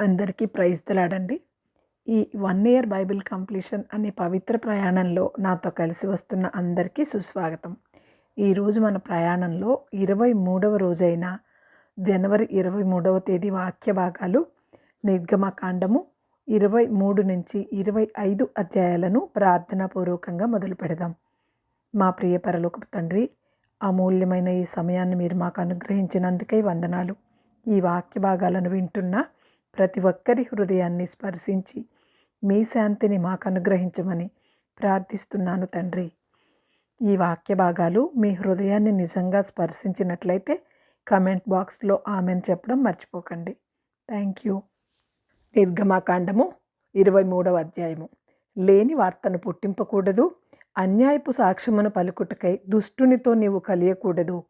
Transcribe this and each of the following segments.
అందరికీ ప్రైజ్ తెలాడండి ఈ one year Bible completion అనే పవిత్ర ప్రయాణంలో నాతో కలిసి వస్తున్న అందరికీ సుస్వాగతం. ఈరోజు మన ప్రయాణంలో ఇరవై మూడవ రోజైన జనవరి ఇరవై మూడవ తేదీ వాక్య భాగాలు నిర్గమకాండము ఇరవై మూడు నుంచి ఇరవై ఐదు అధ్యాయాలను ప్రార్థనాపూర్వకంగా మొదలు పెడదాం. మా ప్రియ పరలోకపు తండ్రి అమూల్యమైన ఈ సమయాన్ని మీరు మాకు అనుగ్రహించినందుకే వందనాలు. ఈ వాక్య భాగాలను వింటున్న ప్రతి ఒక్కరి హృదయాన్ని స్పర్శించి మీ శాంతిని మాకు అనుగ్రహించమని ప్రార్థిస్తున్నాను తండ్రి. ఈ వాక్య భాగాలు మీ హృదయాన్ని నిజంగా స్పర్శించినట్లయితే కమెంట్ బాక్స్లో ఆమెను చెప్పడం మర్చిపోకండి. Thank you. నిర్గమాకాండము ఇరవై మూడవ అధ్యాయము. లేని వార్తను పుట్టింపకూడదు అన్యాయపు సాక్ష్యమును పలుకుటకై దుష్టునితో నీవు కలియకూడదు.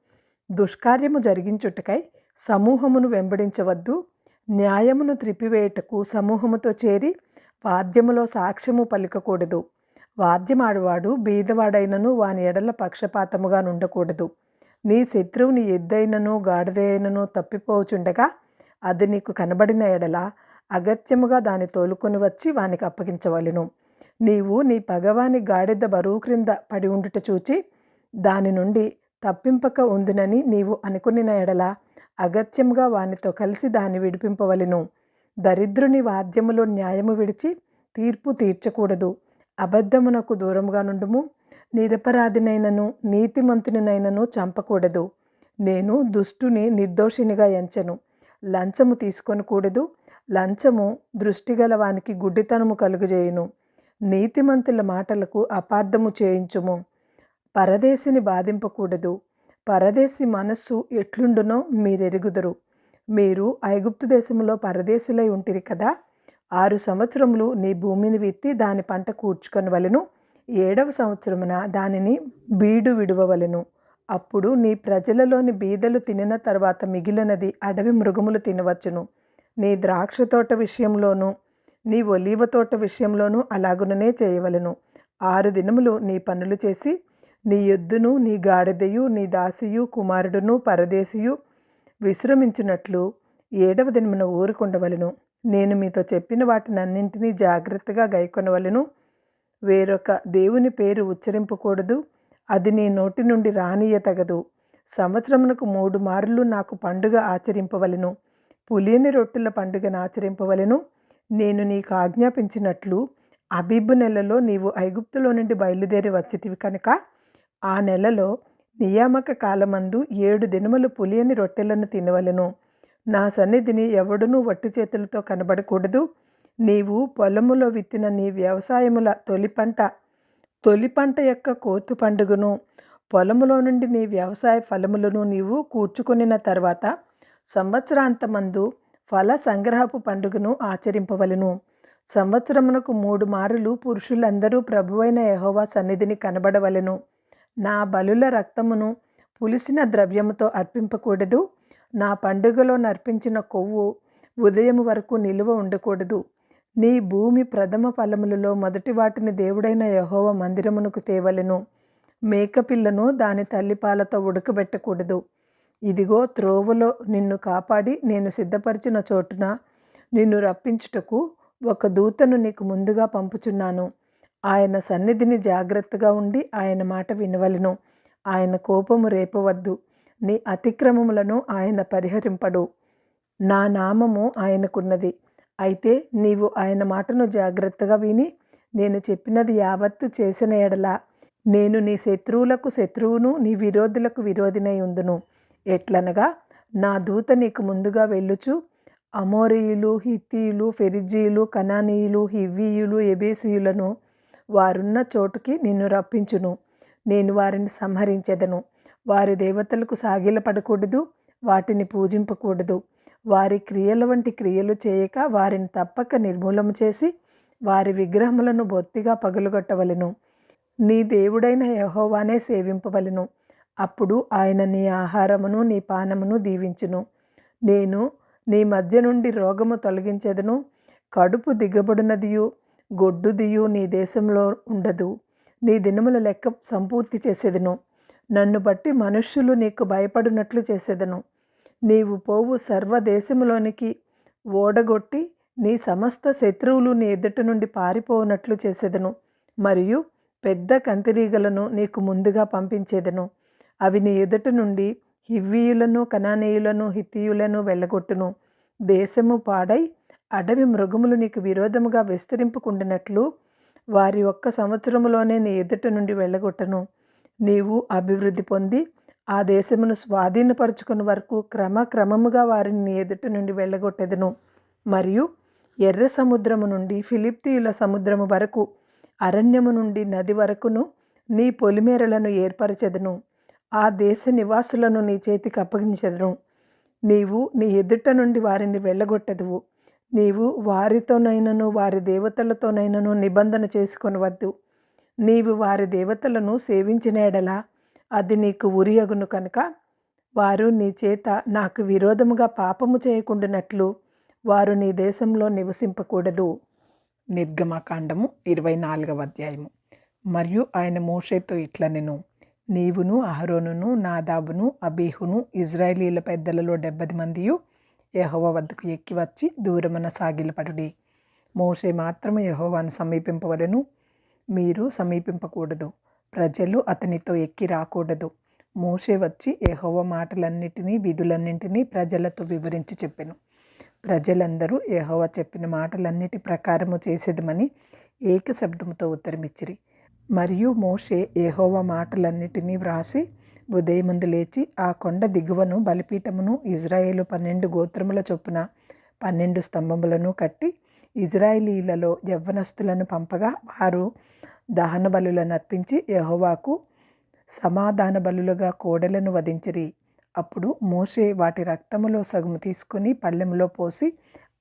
దుష్కార్యము జరిగించుటకై సమూహమును వెంబడించవద్దు న్యాయమును త్రిపివేయుటకు సమూహముతో చేరి వాద్యములో సాక్ష్యము పలికకూడదు. వాద్యమాడువాడు బీదవాడైనను వాని ఎడల పక్షపాతముగా నుండకూడదు. నీ శత్రువుని ఎద్దైనను గాడిదైనను తప్పిపోచుండగా అది నీకు కనబడిన ఎడల అగత్యముగా దాని తోలుకొని వచ్చి వానికి అప్పగించవలెను. నీవు నీ పగవాని గాడిద బరువు క్రింద పడి ఉండుట చూచి దాని నుండి తప్పింపక ఉందినని నీవు అనుకునిన ఎడల అగత్యముగా వానితో కలిసి దాన్ని విడిపింపవలెను. దరిద్రుని వాద్యములో న్యాయము విడిచి తీర్పు తీర్చకూడదు. అబద్ధమునకు దూరముగా నుండుము. నిరపరాధినైనను నీతిమంతునినైనను చంపకూడదు. నేను దుష్టుని నిర్దోషినిగా ఎంచను. లంచము తీసుకొనకూడదు. లంచము దృష్టిగల వానికి గుడ్డితనము కలుగజేయును. నీతిమంతుల మాటలకు అపార్థము చేయించుము. పరదేశిని బాధింపకూడదు. పరదేశి మనస్సు ఎట్లుండునో మీరెరుగుదరు. మీరు ఐగుప్తు దేశంలో పరదేశులై ఉంటిరి కదా ఆరు సంవత్సరములు నీ భూమిని విత్తి దాని పంట కూర్చుకొనవలెను. ఏడవ సంవత్సరమున దానిని బీడు విడువవలెను. అప్పుడు నీ ప్రజలలోని బీదలు తినిన తర్వాత మిగిలినది అడవి మృగములు తినవచ్చును. నీ ద్రాక్ష తోట విషయంలోనూ నీ ఒలీవ తోట విషయంలోనూ అలాగుననే చేయవలెను. ఆరు దినములు నీ పనులు చేసి నీ ఎద్దును నీ గాడిదయు నీ దాసియు కుమారుడును పరదేశియు విశ్రమించినట్లు ఏడవ దినమున ఊరుకుండవలను. నేను మీతో చెప్పిన వాటినన్నింటినీ జాగ్రత్తగా గైకొనవలను. వేరొక దేవుని పేరు ఉచ్చరింపకూడదు. అది నీ నోటి నుండి రానియతగదు. సంవత్సరమునకు మూడు మార్లు నాకు పండుగ ఆచరింపవలను. పులియని రొట్టెల పండుగను ఆచరింపవలను. నేను నీకు ఆజ్ఞాపించినట్లు అబీబు నెలలో నీవు ఐగుప్తులో నుండి బయలుదేరి వచ్చితివి కనుక ఆ నెలలో నియామక కాలమందు ఏడు దినములు పులియని రొట్టెలను తినవలను. నా సన్నిధిని ఎవడునూ వట్టి చేతులతో కనబడకూడదు. నీవు పొలములో విత్తిన నీ వ్యవసాయముల తొలి పంట తొలి పంట యొక్క కోతు పండుగను. పొలములో నుండి నీ వ్యవసాయ ఫలములను నీవు కూర్చుకొనిన తర్వాత సంవత్సరాంతమందు ఫల సంగ్రహపు పండుగను ఆచరింపవలను. సంవత్సరమునకు మూడు మారులు పురుషులందరూ ప్రభువైన యహోవా సన్నిధిని కనబడవలెను. నా బలుల రక్తమును పులిసిన ద్రవ్యముతో అర్పింపకూడదు. నా పండుగలో నర్పించిన కొవ్వు ఉదయం వరకు నిలువ ఉండకూడదు. నీ భూమి ప్రథమ ఫలములలో మొదటి వాటిని దేవుడైన యహోవ మందిరమునకు తేవలెను. మేకపిల్లను దాని తల్లిపాలతో ఉడకబెట్టకూడదు. ఇదిగో త్రోవలో నిన్ను కాపాడి నేను సిద్ధపరిచిన చోటున నిన్ను రప్పించుటకు ఒక దూతను నీకు ముందుగా పంపుచున్నాను. ఆయన సన్నిధిని జాగ్రత్తగా ఉండి ఆయన మాట వినవలను. ఆయన కోపము రేపవద్దు. నీ అతిక్రమములను ఆయన పరిహరింపడు. నా నామము ఆయనకున్నది. అయితే నీవు ఆయన మాటను జాగ్రత్తగా విని నేను చెప్పినది యావత్తు చేసిన ఎడల నేను నీ శత్రువులకు శత్రువును నీ విరోధులకు విరోధినై ఉందును. ఎట్లనగా నా దూత నీకు ముందుగా వెళ్ళుచు అమోరియులు హిత్తీయులు ఫెరిజీయులు కనానీయులు హివ్వీయులు ఎబేసీయులను వారున్న చోటుకి నిన్ను రప్పించును. నేను వారిని సంహరించెదను. వారి దేవతలకు సాగిలపడకూడదు వాటిని పూజింపకూడదు. వారి క్రియల వంటి క్రియలు చేయక వారిని తప్పక నిర్మూలన చేసి వారి విగ్రహములను బొత్తిగా పగులుగొట్టవలెను. నీ దేవుడైన యహోవానే సేవింపవలెను. అప్పుడు ఆయన నీ ఆహారమును నీ పానమును దీవించును. నేను నీ మధ్య నుండి రోగము తొలగించెదను. కడుపు దిగబడినదియు. గొడ్డుదియు నీ దేశంలో ఉండదు. నీ దినముల లెక్క సంపూర్తి చేసేదను. నన్ను బట్టి మనుష్యులు నీకు భయపడినట్లు చేసేదను. నీవు పోవు సర్వ దేశములోనికి ఓడగొట్టి నీ సమస్త శత్రువులు నీ ఎదుట నుండి పారిపోనట్లు చేసేదను. మరియు పెద్ద కంతిరీగలను నీకు ముందుగా పంపించేదను. అవి నీ ఎదుట నుండి హివ్వీయులను కనానీయులను హితీయులను వెళ్ళగొట్టును. దేశము పాడై అడవి మృగములు నీకు విరోధముగా విస్తరింపుకుండినట్లు వారి ఒక్క సంవత్సరములోనే నీ ఎదుట నుండి వెళ్ళగొట్టను. నీవు అభివృద్ధి పొంది ఆ దేశమును స్వాధీనపరుచుకున్న వరకు క్రమక్రమముగా వారిని నీ ఎదుట నుండి వెళ్ళగొట్టెదను. మరియు ఎర్ర సముద్రము నుండి ఫిలిప్తీయుల సముద్రము వరకు అరణ్యము నుండి నది వరకును నీ పొలిమేరలను ఏర్పరచెదను. ఆ దేశ నివాసులను నీ చేతికి అప్పగించెదను. నీవు నీ ఎదుట నుండి వారిని వెళ్ళగొట్టదువు. నీవు వారితోనైనను వారి దేవతలతోనైనను నిబంధన చేసుకొనవద్దు. నీవు వారి దేవతలను సేవించిన ఎడల అది నీకు ఉరియగును కనుక వారు నీ చేత నాకు విరోధముగా పాపము చేయకుండానట్లు వారు నీ దేశంలో నివసింపకూడదు. నిర్గమకాండము ఇరవై నాలుగవ అధ్యాయము. మరియు ఆయన మోషేతో ఇట్ల నేను నీవును అహరోనును నాదాబును అబీహును ఇజ్రాయేలీల పెద్దలలో డెబ్బది మందియు యహోవ వద్దకు ఎక్కి వచ్చి దూరమున సాగిలపడుడి. మోషే మాత్రమే యహోవాను సమీపింపవలను. మీరు సమీపింపకూడదు. ప్రజలు అతనితో ఎక్కి రాకూడదు. మోషే వచ్చి యహోవ మాటలన్నిటినీ విధులన్నింటినీ ప్రజలతో వివరించి చెప్పెను. ప్రజలందరూ యహోవ చెప్పిన మాటలన్నిటి ప్రకారము చేసేదమని ఏకశబ్దముతో ఉత్తరమిచ్చిరి. మరియు మోషే యహోవ మాటలన్నిటినీ వ్రాసి ఉదయమందు లేచి ఆ కొండ దిగువను బలిపీఠమును ఇజ్రాయేలు పన్నెండు గోత్రముల చొప్పున పన్నెండు స్తంభములను కట్టి ఇజ్రాయేలీలలో యవ్వనస్తులను పంపగా వారు దహన బలులను అర్పించి యహోవాకు సమాధాన బలులుగా కోడలను వధించిరి. అప్పుడు మోషే వాటి రక్తములో సగము తీసుకుని పళ్ళెములో పోసి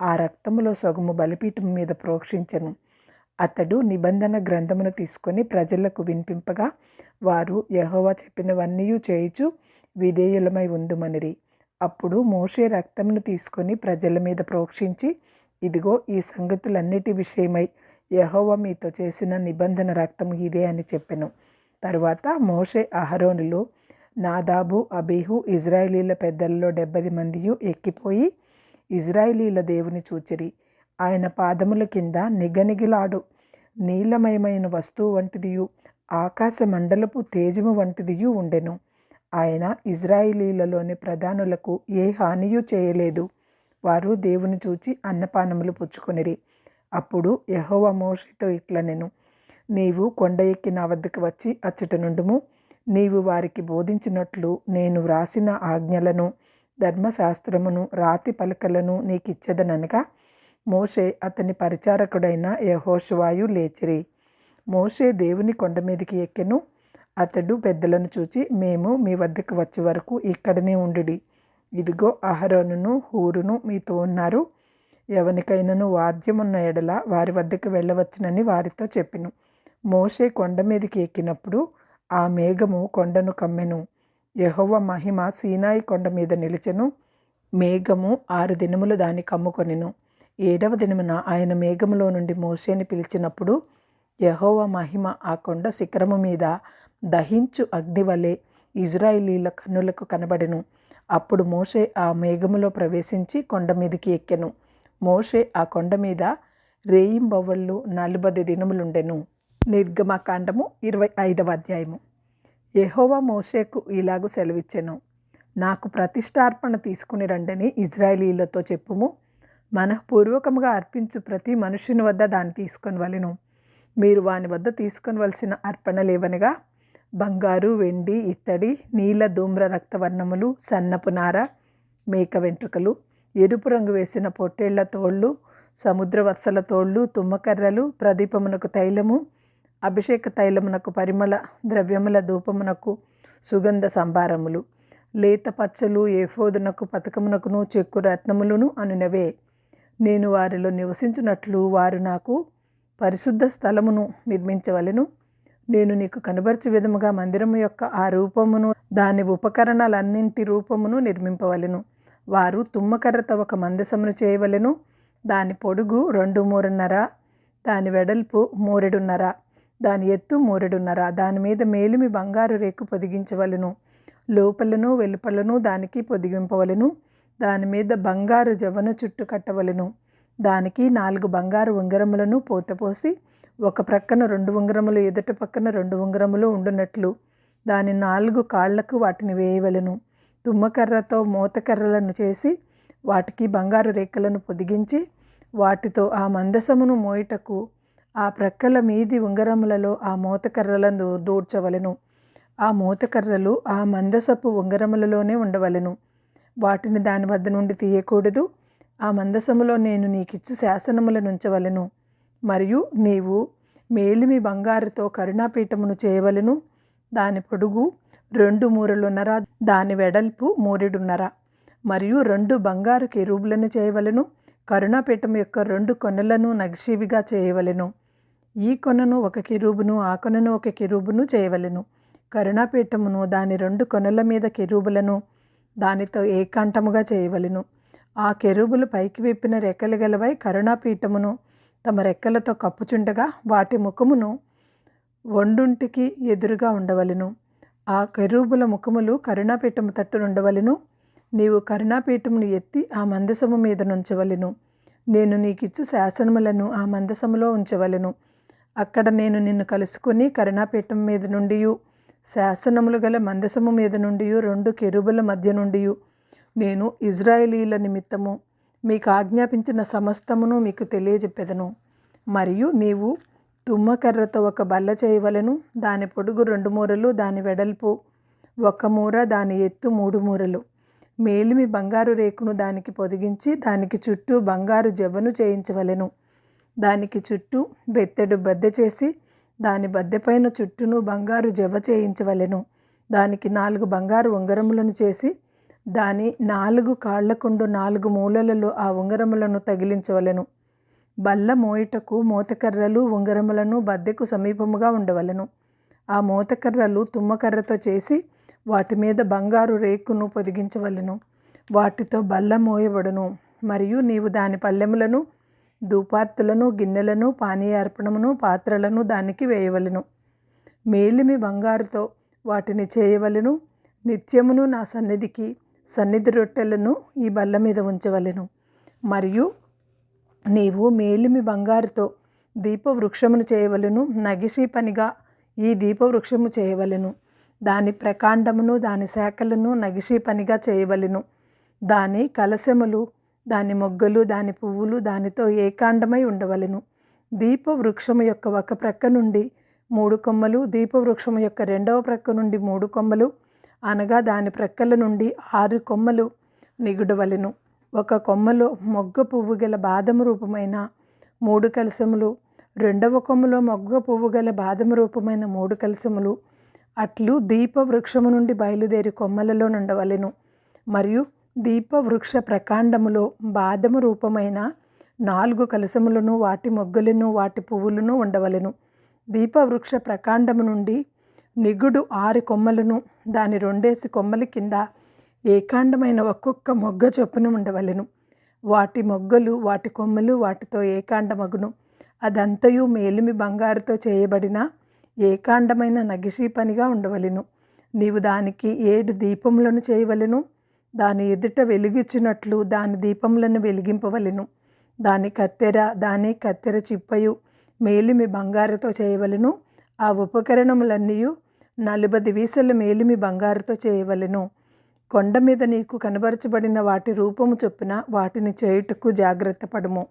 ఆ రక్తములో సగము బలిపీఠం మీద ప్రోక్షించను. అతడు నిబంధన గ్రంథమును తీసుకొని ప్రజలకు వినిపింపగా వారు యహోవా చెప్పినవన్నీ చేయుచు విధేయులమై ఉందుమనిరి. అప్పుడు మోషే రక్తమును తీసుకొని ప్రజల మీద ప్రోక్షించి ఇదిగో ఈ సంగతులన్నిటి విషయమై యహోవ మీతో చేసిన నిబంధన రక్తం ఇదే అని చెప్పెను. తరువాత మోషే అహరోనులు నాదాబు అబీహు ఇజ్రాయిలీల పెద్దల్లో డెబ్బది మందియు ఎక్కిపోయి ఇజ్రాయిలీల దేవుని చూచిరి. ఆయన పాదముల కింద నిగనిగిలాడు. నీలమయమైన వస్తువు వంటిదియు ఆకాశ మండలపు తేజము వంటిదియు ఉండెను. ఆయన ఇజ్రాయిలీలలోని ప్రధానులకు ఏ హానియు చేయలేదు. వారు దేవుని చూచి అన్నపానములు పుచ్చుకొనిరి. అప్పుడు యహోవ మోషితో ఇట్లనెను నీవు కొండ ఎక్కి నా వద్దకు వచ్చి అచ్చట నుండుము. నీవు వారికి బోధించినట్లు నేను వ్రాసిన ఆజ్ఞలను ధర్మశాస్త్రమును రాతి పలకలను నీకిచ్చదనగా మోషే అతని పరిచారకుడైన యహోషువాయు లేచిరి. మోషే దేవుని కొండ మీదకి ఎక్కెను. అతడు పెద్దలను చూచి మేము మీ వద్దకు వచ్చే వరకు ఇక్కడనే ఉండుడి. ఇదిగో అహరోనును హూరును మీతో ఉన్నారు. ఎవనికైనాను వాద్యమున్న ఎడల వారి వద్దకు వెళ్ళవచ్చునని వారితో చెప్పిను. మోషే కొండ మీదకి ఎక్కినప్పుడు ఆ మేఘము కొండను కమ్మెను. యహోవ మహిమ సీనాయి కొండ మీద నిలిచెను. మేఘము ఆరు దినములు దాన్ని కమ్ముకొనెను. ఏడవ దినమున ఆయన మేఘములో నుండి మోషేని పిలిచినప్పుడు యహోవ మహిమ ఆ కొండ శిఖరము మీద దహించు అగ్ని వలె ఇజ్రాయిలీల కన్నులకు కనబడెను. అప్పుడు మోషే ఆ మేఘములో ప్రవేశించి కొండ మీదకి ఎక్కెను. మోషే ఆ కొండ మీద రేయింబవళ్ళు నలుబది దినములుండెను. నిర్గమకాండము ఇరవై ఐదవ అధ్యాయము. యహోవా మోషేకు ఇలాగూ సెలవిచ్చెను. నాకు ప్రతిష్టార్పణ తీసుకుని రండని ఇజ్రాయిలీలతో చెప్పుము. మనఃపూర్వకముగా అర్పించు ప్రతి మనుషుని వద్ద దాన్ని తీసుకొని వలెను మీరు వాని వద్ద తీసుకొనవలసిన అర్పణలేవనగా బంగారు వెండి ఇత్తడి నీల ధూమ్ర రక్తవర్ణములు సన్నపు నార మేక వెంట్రుకలు ఎరుపు రంగు వేసిన పొట్టేళ్ళ తోళ్ళు సముద్ర వత్సల తోళ్ళు తుమ్మకర్రలు ప్రదీపమునకు తైలము అభిషేక తైలమునకు పరిమళ ద్రవ్యముల ధూపమునకు సుగంధ సంభారములు లేత పచ్చలు ఏఫోదునకు పథకమునకును చెక్కు రత్నములను అనునవే. నేను వారిలో నివసించినట్లు వారు నాకు పరిశుద్ధ స్థలమును నిర్మించవలెను. నేను నీకు కనబరచు విధముగా మందిరము యొక్క ఆ రూపమును దాని ఉపకరణాలన్నింటి రూపమును నిర్మింపవలెను. వారు తుమ్మకర్రతో ఒక మందసమును చేయవలెను. దాని పొడుగు రెండు మూరన్నర దాని వెడల్పు మూరెడున్నర దాని ఎత్తు మూరెడున్నర దాని మీద మేలిమి బంగారు రేకు పొదిగించవలెను. లోపలను వెలుపలను దానికి పొదిగింపవలెను. దాని మీద బంగారు జవను చుట్టు కట్టవలెను. దానికి నాలుగు బంగారు ఉంగరములను పోతపోసి ఒక ప్రక్కన రెండు ఉంగరములు ఎదుట పక్కన రెండు ఉంగరములు ఉండునట్లు దాని నాలుగు కాళ్ళకు వాటిని వేయవలను. తుమ్మకర్రతో మూతకర్రలను చేసి వాటికి బంగారు రేఖలను పొదిగించి వాటితో ఆ మందసమును మోయటకు ఆ ప్రక్కల మీది ఉంగరములలో ఆ మూతకర్రలను దూర్చవలెను. ఆ మూతకర్రలు ఆ మందసపు ఉంగరములలోనే ఉండవలెను. వాటిని దాని వద్ద నుండి తీయకూడదు. ఆ మందసములో నేను నీకిచ్చు శాసనములను ఉంచవలెను మరియు నీవు మేలిమి బంగారుతో కరుణాపీఠమును చేయవలెను. దాని పొడుగు రెండు మూరలున్నర దాని వెడల్పు మూరెడున్నర. మరియు రెండు బంగారు కెరూబులను చేయవలెను. కరుణాపీఠం యొక్క రెండు కొనలను నగిషీవిగా చేయవలెను. ఈ కొనను ఒక కిరూబును ఆ కొనను ఒక కిరూబును చేయవలెను. కరుణాపీఠమును దాని రెండు కొనల మీద కిరూబులను దానితో ఏకాంతముగా చేయవలెను. ఆ కెరూబులు పైకి విప్పిన రెక్కలు గలవై కరుణాపీఠమును తమ రెక్కలతో కప్పుచుండగా వాటి ముఖమును వండుంటికి ఎదురుగా ఉండవలెను. ఆ కెరూబుల ముఖములు కరుణాపీఠము తట్టునుండవలెను నీవు కరుణాపీఠమును ఎత్తి ఆ మందసము మీద నుంచవలెను. నేను నీకిచ్చు శాసనములను ఆ మందసములో ఉంచవలెను. అక్కడ నేను నిన్ను కలుసుకొని కరుణాపీఠం మీద నుండియు శాసనములు గల మందసము మీద నుండి రెండు కెరుబుల మధ్య నుండి నేను ఇజ్రాయేలీల నిమిత్తము మీకు ఆజ్ఞాపించిన సమస్తమును మీకు తెలియజెప్పెదను. మరియు నీవు తుమ్మకర్రతో ఒక బల్ల చేయవలను దాని పొడుగు రెండు మూరలు దాని వెడల్పు ఒక మూర దాని ఎత్తు మూడు మూరలు. మేలిమి బంగారు రేకును దానికి పొదిగించి దానికి చుట్టూ బంగారు జవ్వను చేయించవలెను. దానికి చుట్టూ బెత్తెడు బద్ద చేసి దాని బద్దెపైన చుట్టూను బంగారు జవ్వ చేయించవలెను. దానికి నాలుగు బంగారు ఉంగరములను చేసి దాని నాలుగు కాళ్ళకుండు నాలుగు మూలలలో ఆ ఉంగరములను తగిలించవలెను. బల్ల మోయిటకు మోతకర్రలు ఉంగరములను బద్దెకు సమీపముగా ఉండవలెను. ఆ మోతకర్రలు తుమ్మకర్రతో చేసి వాటి మీద బంగారు రేకును పొదిగించవలెను. వాటితో బల్ల మోయబడును. మరియు నీవు దాని పళ్ళెములను ధూపార్తులను గిన్నెలను పానీయార్పణమును పాత్రలను దానికి వేయవలెను. మేలిమి బంగారుతో వాటిని చేయవలెను. నిత్యమును నా సన్నిధికి సన్నిధి రొట్టెలను ఈ బల్ల మీద ఉంచవలెను. మరియు నీవు మేలిమి బంగారుతో దీపవృక్షమును చేయవలెను. నగిషి పనిగా ఈ దీపవృక్షము చేయవలెను. దాని ప్రకాండమును దాని శాఖలను నగిషి పనిగా చేయవలెను. దాని కలశములు దాని మొగ్గలు దాని పువ్వులు దానితో ఏకాండమై ఉండవలెను. దీపవృక్షము యొక్క ఒక ప్రక్క నుండి మూడు కొమ్మలు దీపవృక్షము యొక్క రెండవ ప్రక్క నుండి మూడు కొమ్మలు అనగా దాని ప్రక్కల నుండి ఆరు కొమ్మలు నిగుడవలెను. ఒక కొమ్మలో మొగ్గ పువ్వు గల బాదము రూపమైన మూడు కలసములు రెండవ కొమ్మలో మొగ్గ పువ్వు గల బాదము రూపమైన మూడు కలసములు అట్లు దీప వృక్షము నుండి బయలుదేరి కొమ్మలలో నుండవలెను. మరియు దీపవృక్ష ప్రకాండములో బాదము రూపమైన నాలుగు కలశములను వాటి మొగ్గలను వాటి పువ్వులను ఉండవలెను. దీపవృక్ష ప్రకాండము నుండి నిగుడు ఆరు కొమ్మలను దాని రెండేసి కొమ్మల కింద ఏకాండమైన ఒక్కొక్క మొగ్గ చొప్పున ఉండవలెను. వాటి మొగ్గలు వాటి కొమ్మలు వాటితో ఏకాండమగును. అదంతయు మేలిమి బంగారుతో చేయబడిన ఏకాండమైన నగిషీ పనిగా ఉండవలెను. నీవు దానికి ఏడు దీపములను చేయవలెను. దాని ఎదుట వెలిగించినట్లు దాని దీపములను వెలిగింపవలెను. దాని కత్తెర దాని కత్తెర చిప్పయు మేలిమి బంగారుతో చేయవలెను. ఆ ఉపకరణములన్నీ నలుబది వీసల మేలిమి బంగారుతో చేయవలెను. కొండ మీద నీకు కనబరచబడిన వాటి రూపము చొప్పున వాటిని చేయుటకు జాగ్రత్త పడము.